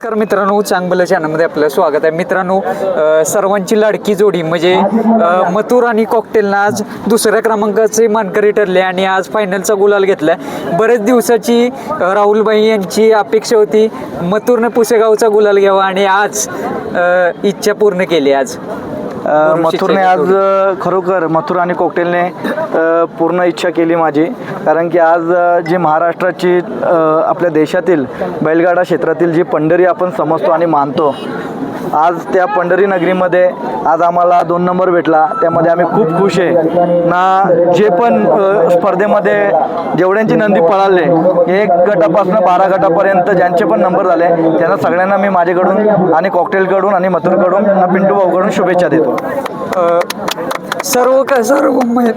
नमस्कार मित्रांनो चांगलं चॅनलमध्ये आपलं स्वागत आहे. मित्रांनो सर्वांची लाडकी जोडी म्हणजे मथुर आणि कॉकटेलनं आज दुसऱ्या क्रमांकाचे मानकरी ठरले आणि आज फायनलचा गुलाल घेतला बरेच दिवसाची राहुलबाई यांची अपेक्षा होती मथुरनं पुसेगावचा गुलाल घ्यावा आणि आज इच्छा पूर्ण केली आज. मथुरने आज खरोखर मथुर आणि कोकटेलने पूर्ण इच्छा केली माझी. कारण की आज जी महाराष्ट्राची आपल्या देशातील बैलगाडा क्षेत्रातील जी पंढरी आपण समजतो आणि मानतो आज त्या पंढरी नगरीमध्ये आज आम्हाला दोन नंबर भेटला. त्यामध्ये आम्ही खूप खुश आहे. ना जे पण स्पर्धेमध्ये जेवढ्यांची नंदी पळाले एक गटापासून बारा गटापर्यंत ज्यांचे पण नंबर झाले त्यांना सगळ्यांना मी माझ्याकडून आणि कॉकटेलकडून आणि मथुरकडून पिंटू भाऊकडून शुभेच्छा देतो. सर्व काय सर्व म्हणजे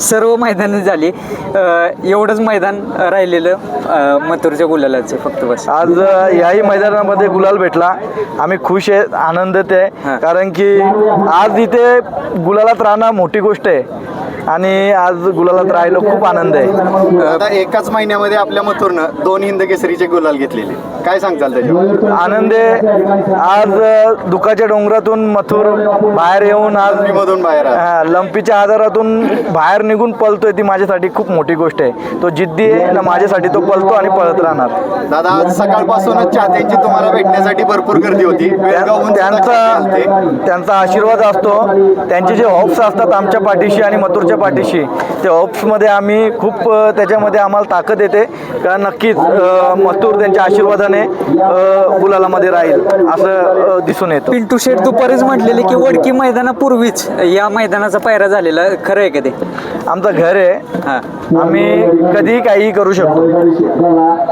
सर्व मैदानं झाली. अ, एवढंच मैदान राहिलेलं अ, मथुरच्या गुलालाचं फक्त बस. आज अ, याही मैदानामध्ये गुलाल भेटला. आम्ही खुश आहे आनंदित हा. आहे कारण की आज इथे गुलालात राहणं मोठी गोष्ट आहे. आणि आज गुलालात राहिलो खूप आनंद आहे. आता एकाच महिन्यामध्ये आपल्या मथुरनं दोन हिंद केसरीचे गुलाल घेतलेले. काय सांगताल त्याच्यावर? आनंद आहे. आज दुःखाच्या डोंगरातून मथुर बाहेर येऊन आज मधून बाहेर लंपीच्या आधारातून बाहेर निघून पळतोय ती माझ्यासाठी खूप मोठी गोष्ट आहे. तो जिद्दी आहे ना माझ्यासाठी तो पळतो आणि पळत राहणार. दादा आज सकाळपासूनच चाहत्यांची तुम्हाला भेटण्यासाठी भरपूर गर्दी होती. त्यांचा. त्यांचा आशीर्वाद असतो. त्यांचे जे हॉप्स असतात आमच्या पाठीशी आणि मथुरच्या पाठीशी. ते हॉप्समध्ये आम्ही खूप त्याच्यामध्ये आम्हाला ताकद येते. का नक्कीच मथुर त्यांच्या आशीर्वादाने गुलालामध्ये राहील असं दिसून येतं. पिंटू शेठ दुपारीच म्हटलेले की वडकी मैदानापूर्वीच या मैदानाचा पायरा झालेला खरं आहे का ते? आमचं घर आहे. हा. आम्ही कधीही काहीही करू शकतो.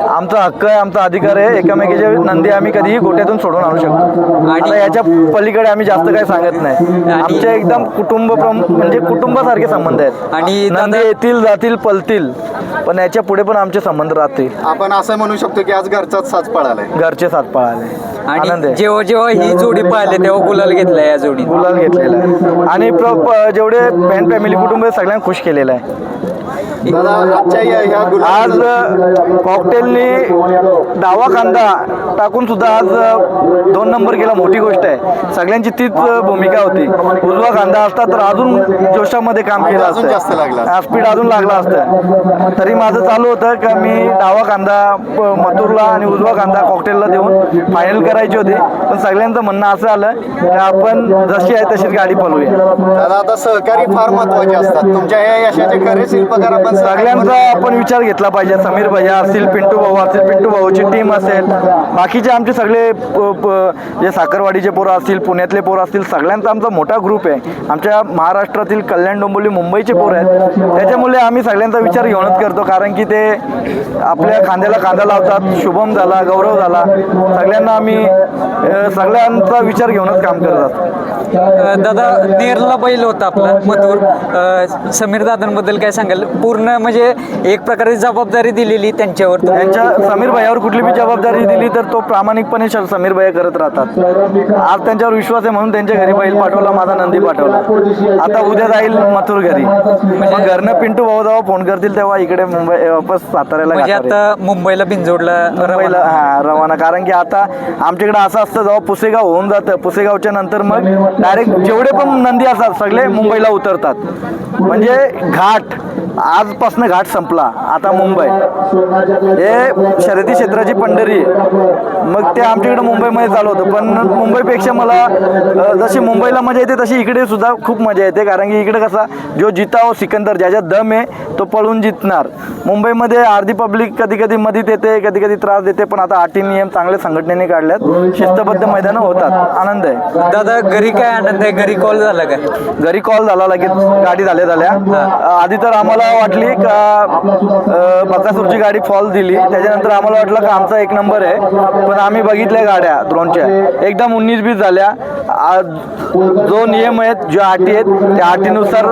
आमचा हक्क आहे आमचा अधिकार आहे. एकामेकीचे नंदी आम्ही कधीही गोट्यातून सोडून आणू शकतो. आणि- याच्या पलीकडे आम्ही जास्त काही सांगत नाही. आमचे एकदम कुटुंब म्हणजे कुटुंबासारखे संबंध आहेत. आणि नंदी दादा- येतील जातील पलतील. पण याच्यापुढे पण आमचे संबंध राहतील. आपण असं म्हणू शकतो की आज घरचाच साज पळालाय. घरचे साथ पळाले. आनंद आणि आहे. जेव्हा जेव्हा ही जोडी पाहिली तेव्हा गुलाल घेतला या जोडी गुलाल घेतलेला आहे. आणि प्र- प- जेवढे फॅन फॅमिली कुटुंब आहे सगळ्यांना खुश केलेलं आहे दादा आजच्या या ह्या आज कॉकटेलनी डावा कांदा टाकून सुद्धा आज दोन नंबर केला. मोठी गोष्ट आहे. सगळ्यांची तीच भूमिका होती. उजवा कांदा असता तर अजून जोशामध्ये काम केलं अजून जास्त लागलं असतं. स्पीड अजून लागला असतं. तरी माझं चालू होतं का मी डावा कांदा मथुरला आणि उजवा कांदा कॉकटेलला देऊन फायनल करायची होती. पण सगळ्यांचं म्हणणं असं आलं की आपण जशी आहे तशीच गाडी पळवूया. दादा आता सहकारी फार महत्त्वाचे असतात. तुमच्या या यशाचे खरे शिल्पकार सगळ्यांचा आपण विचार घेतला पाहिजे. समीर भैया असतील पिंटू भाऊ असतील पिंटू भाऊची टीम असेल. बाकीचे आमचे सगळे प- प- जे साखरवाडीचे पोरं असतील पुण्यातले पोरं असतील सगळ्यांचा आमचा मोठा ग्रुप आहे. आमच्या महाराष्ट्रातील कल्याण डोंबिवली मुंबईचे पोरं आहेत. त्याच्यामुळे आम्ही सगळ्यांचा विचार घेऊनच करतो. कारण की ते आपल्या खांद्याला कांदा लावतात. शुभम झाला गौरव झाला. सगळ्यांना आम्ही सगळ्यांचा विचार घेऊनच काम करत असतो. दादा नेरला बैल होता आपला मथुर. समीर दादांबद्दल काय सांगाल? पूर्ण म्हणजे एक प्रकारे जबाबदारी दिलेली त्यांच्यावर. त्यांच्या समीर भाईवर कुठली बी जबाबदारी दिली तर तो प्रामाणिकपणे समीर भाई करत राहतात. आज त्यांच्यावर विश्वास आहे म्हणून त्यांच्या घरी बैल पाठवला माझा नंदी पाठवला. आता उद्या जाईल मथुर घरी. मग घरनं पिंटू भाऊ जेव्हा फोन करतील तेव्हा इकडे मुंबई वापस साताऱ्याला म्हणजे आता मुंबईला बिंजोडला मुंबईला. हा रवाना. कारण की आता आमच्याकडे असं असतं जेव्हा पुसेगाव होऊन जातं पुसेगावच्या नंतर मग डायरेक्ट जेवढे पण नंदी असतात सगळे मुंबईला उतरतात. म्हणजे घाट आजपासनं घाट संपला. आता मुंबई. हे शर्यती क्षेत्राची पंढरी आहे. मग ते आमच्याकडे मुंबईमध्ये चालू होतं. पण मुंबईपेक्षा मला जशी मुंबईला मजा येते तशी इकडे सुद्धा खूप मजा येते. कारण की इकडे कसा जो जिताव सिकंदर ज्याच्यात दम आहे तो पळून जितणार. मुंबईमध्ये अर्धी पब्लिक कधी कधी मधीत येते कधी कधी त्रास देते पण आता अटी नियम चांगले संघटनेने काढल्यात. शिस्तबद्ध मैदानं होतात. आनंद आहे. दादा घरी काय आनंद आहे? घरी कॉल झाला का? घरी कॉल झाला लगेच गाडी झाल्या झाल्या. आधी तर आम्हाला वाटली का बकासूरची गाडी फॉल दिली. त्याच्यानंतर आम्हाला वाटलं का आमचा एक नंबर आहे. पण आम्ही बघितल्या गाड्या द्रोणच्या एकदम उन्नीस बीस झाल्या. जो नियम आहेत ज्या अटी आहेत त्या अटीनुसार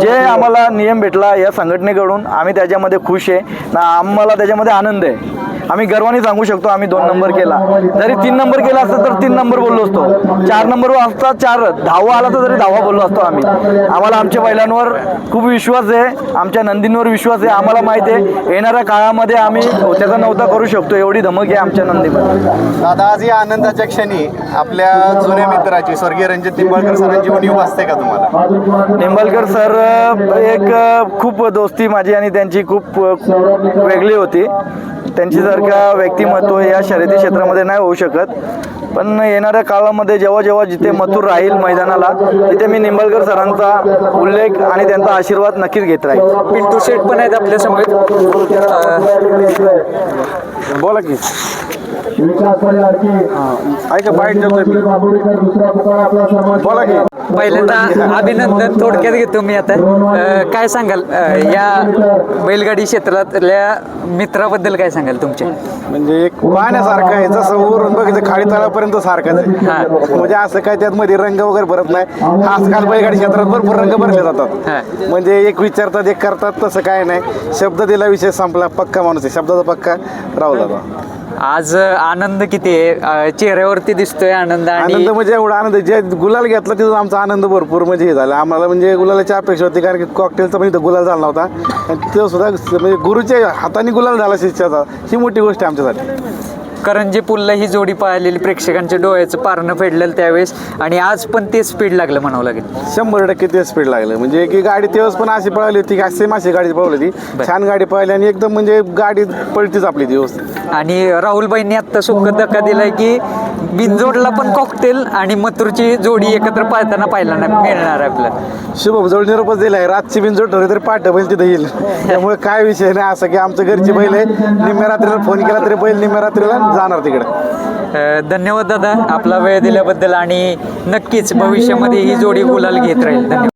जे आम्हाला नियम भेटला या संघटनेकडून आम्ही त्याच्यामध्ये खुश आहे. ना आम्हाला त्याच्यामध्ये आनंद आहे. आम्ही गर्वाने सांगू शकतो आम्ही दोन नंबर केला. जरी तीन नंबर केला असता तर तीन नंबर बोललो असतो. चार नंबर असता चार दहावा आला तर तरी दहावा बोललो असतो आम्ही. आम्हाला आमच्या बैलांवर खूप विश्वास आहे आमच्या नंदींवर विश्वास आहे आम्हाला माहिती आहे येणाऱ्या काळामध्ये आम्ही त्याचा नव्हता करू शकतो एवढी धमक आहे आमच्या नंदीमध्ये दादा आज या आनंदाच्या क्षणी आपल्या जुन्या मित्राची स्वर्गीय रणजित निंबाळकर सरांची उणीव वाचते का तुम्हाला? निंबाळकर सर एक खूप दोस्ती माझी आणि त्यांची खूप वेगळी होती. त्यांच्यासारखा व्यक्तिमत्व या शर्यती क्षेत्रामध्ये नाही होऊ शकत. पण येणाऱ्या काळामध्ये जेव्हा जेव्हा जिथे मथुर राहील मैदानाला तिथे मी निंबाळकर सरांचा उल्लेख आणि त्यांचा आशीर्वाद नक्कीच घेत राहील. पिंटू शेठ पण आहेत आपल्यासमोर. बोला की. ऐका बाईट बोला की. पहिल्यांदा अभिनंदन थोडक्यात घेतो मी आता. काय सांगाल? या बैलगाडी क्षेत्रातल्या मित्राबद्दल काय सांगाल तुमच्या म्हणजे एक पाहण्यासारखं आहे. जसं वरून बघितलं खाडी तळापर्यंत सारखंच. आहे. म्हणजे असं काय त्यात मध्ये रंग वगैरे भरत नाही. आजकाल बैलगाडी क्षेत्रात भरपूर रंग भरले. जातात. म्हणजे एक विचारतात एक करतात तसं काय नाही. शब्द दिला विषय संपला पक्का माणूस आहे. शब्दाचा पक्का राहू जातो आज आनंद किती आहे? चेहऱ्यावरती दिसतोय आनंद आणि आनंद म्हणजे एवढा आनंद. जे गुलाल घेतला तिथून आमचा आनंद भरपूर म्हणजे हे झाला. आम्हाला म्हणजे गुलालाची अपेक्षा होती कारण की कॉकटेलचा पण इथं गुलाल झाला होता आणि तो सुद्धा म्हणजे गुरुच्या हाताने गुलाल झाला शिष्याचा. ही मोठी गोष्ट आहे आमच्यासाठी. करंजे पुलला ही जोडी पाहिलेली प्रेक्षकांच्या डोळ्याचं पारणं फेडलेलं त्यावेळेस. आणि आज पण ते स्पीड लागलं म्हणावं लागेल. शंभर टक्के ते स्पीड लागलं. म्हणजे की गाडी तेव्हाच पण अशी पळाली होती की सेम अशी गाडी पळवली होती. छान गाडी पळाली आणि एकदम म्हणजे गाडी पळतीच आपली व्यवस्थित. आणि राहुलबाईंनी आत्ता सुख धक्का दिलाय की बिनजोडला पण कॉकटेल आणि मथुरची जोडी एकत्र पाळताना पाहायला नाही मिळणार आहे आपल्याला. शुभम जवळ निरोपच दिला आहे रातची बिनजोड ठरली तरी पाठ बैल तिथं येईल. त्यामुळे काय विषय नाही असं की आमचं घरची बैल आहे. निम्म्या रात्रीला फोन केला तरी बैल निम्म्या रात्रीला जाणार तिकडे. अ, धन्यवाद दादा. आपला वेळ दिल्याबद्दल आणि नक्कीच भविष्यामध्ये ही जोडी गुलाल घेत राहील. धन्यवाद.